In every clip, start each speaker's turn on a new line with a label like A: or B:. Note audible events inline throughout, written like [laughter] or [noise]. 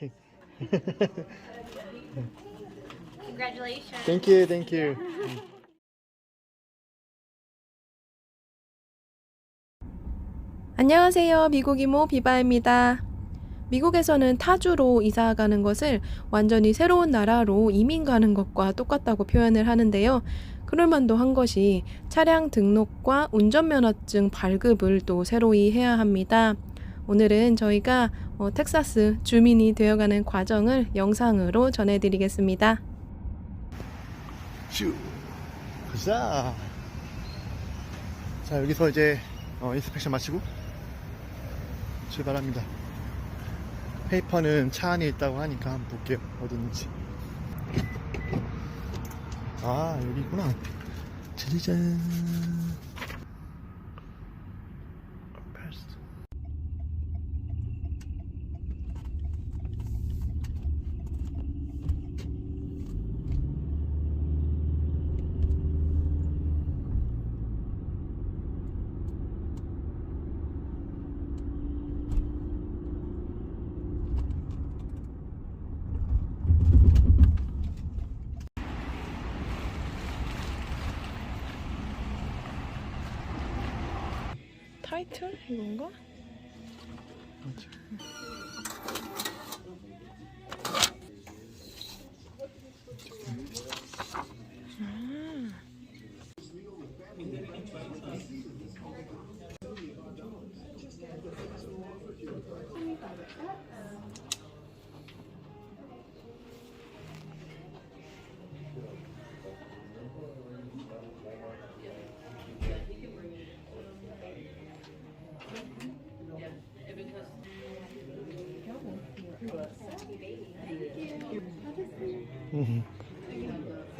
A: Okay. [laughs]
B: Congratulations.
A: Thank you, thank you.
C: 안녕하세요. 미국 이모 비바입니다. 미국에서는 타주로 이사 가는 것을 완전히 새로운 나라로 이민 가는 것과 똑같다고 표현을 하는데요. 그럴만도 한 것이 차량 등록과 운전면허증 발급을 또 새로이 해야 합니다. 오늘은 저희가 어, 텍사스 주민이 되어가는 과정을 영상으로 전해드리겠습니다.
A: 슈. 가자. 자, 여기서 이제 어, 인스펙션 마치고 출발합니다. 페이퍼는 차 안에 있다고 하니까 한번 볼게요. 어디 있는지. 아, 여기 있구나. 짜자잔.
C: 타이틀 이건가?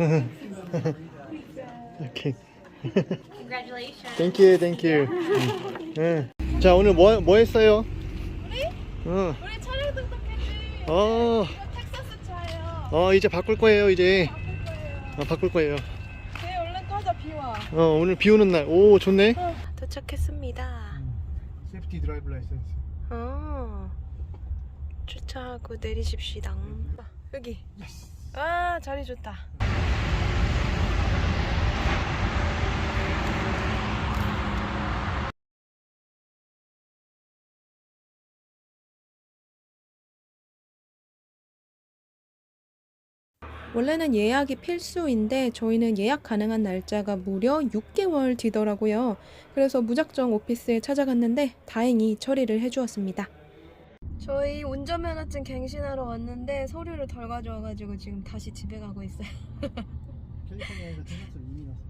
C: [laughs]
A: 오케이.
B: Congratulations.
A: Thank you, thank you. 응. 응. 자, 오늘 뭐, 뭐 했어요?
C: 우리?
A: 응.
C: 우리 차량 등록했지.
A: 어,
C: 이거 텍사스 차예요.
A: 어, 이제 바꿀 거예요, 이제.
C: 바꿀 거예요.
A: 어, 바꿀 거예요.
C: 네, 얼른 꺼져 비와.
A: 어, 오늘 비 오는 날. 오, 좋네.
C: 도착했습니다.
A: 세프티 드라이브 라이센스.
C: 어. 주차하고 내리십시다. 여기. 아, 자리 좋다. 원래는 예약이 필수인데 저희는 예약 가능한 날짜가 무려 6개월 뒤더라고요. 그래서 무작정 오피스에 찾아갔는데 다행히 처리를 해주었습니다. 저희 운전면허증 갱신하러 왔는데 서류를 덜 가져와가지고 지금 다시 집에 가고 있어요.
A: 캘리포니아에서 텍사스 이민 왔어.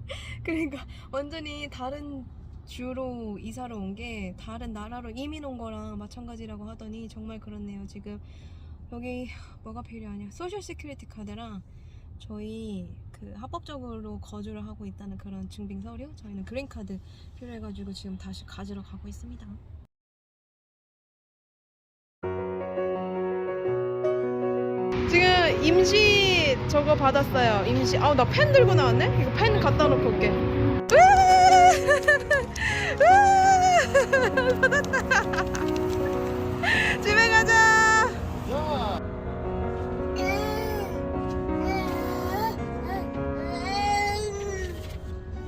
C: 그러니까 완전히 다른 주로 이사를 온 게 다른 나라로 이민 온 거랑 마찬가지라고 하더니 정말 그렇네요. 지금 여기 뭐가 필요하냐? 소셜 시큐리티 카드랑 저희 그 합법적으로 거주를 하고 있다는 그런 증빙 서류, 저희는 그린 카드 필요해가지고 지금 다시 가지러 가고 있습니다. 지금 임시 저거 받았어요. 임시. 아, 나펜 들고 나왔네? 이거 펜 갖다 놓고 올게. 받았다. [laughs]